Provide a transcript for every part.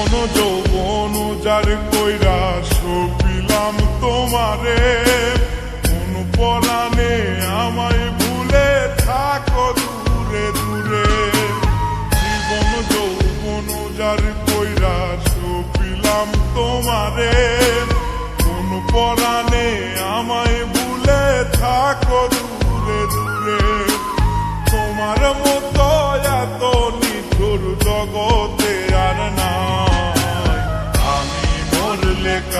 মন যৌবন যার কইরা সপিলাম তোমারে।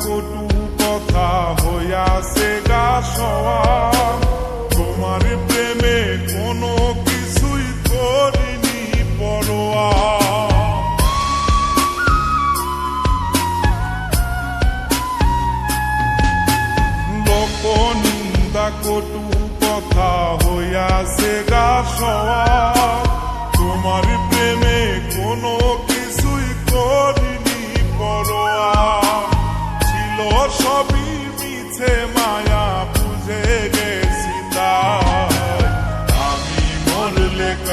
কটু কথা হইয়াছে গা তোমার প্রেমে কোনো কিছুই করিনি পরোয়া। কটু কথা হইয়াছে গা সওয়া। তোমার প্রেমে কোনো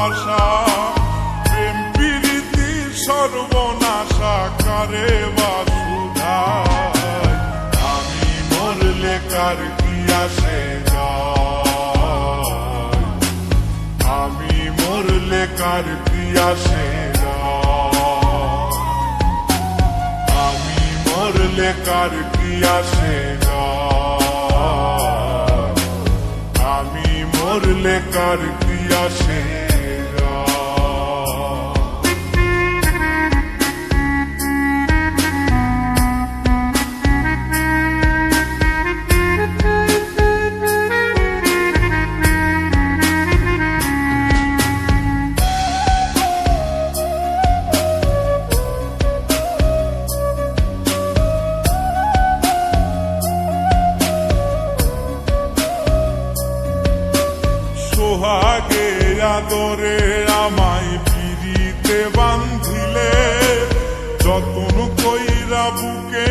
ভালোবাসা প্রেম প্রীতি সর্বনাশা করে বাসুধায় আমি মরলে কার কি আসে আমি মরলে কার কি আসে আমি মরলে কার কি আসে আমি মরলে কার কি আসে সোহাগে আদরে আমায় ফিরিতে বান্ধিলে যতন কইরা বুকে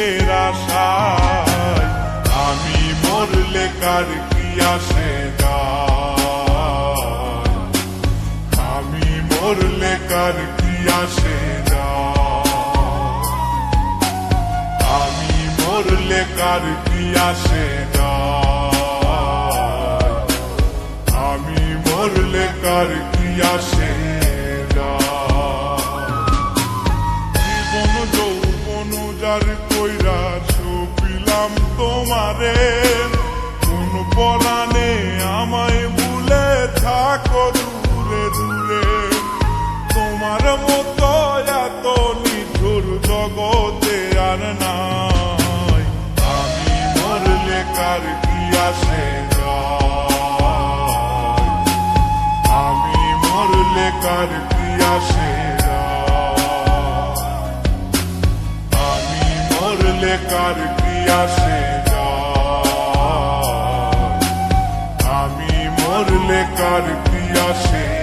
আশায় আমি মরলে কার কি আসে আমি মরলে কার কি আসে আমি মরলে কার কি আসে আমি মরলে কার কি আসে তোমারে কোন পরাণে আমায় ভুলে থাকো দূরে দূরে। তোমার মতো এত নিঠুর জগতে আর নাই। আমি মরলে কার কি আসে আমি মরলে কার কি আসে আমি মরলে কার কি আসে যায় কার আসে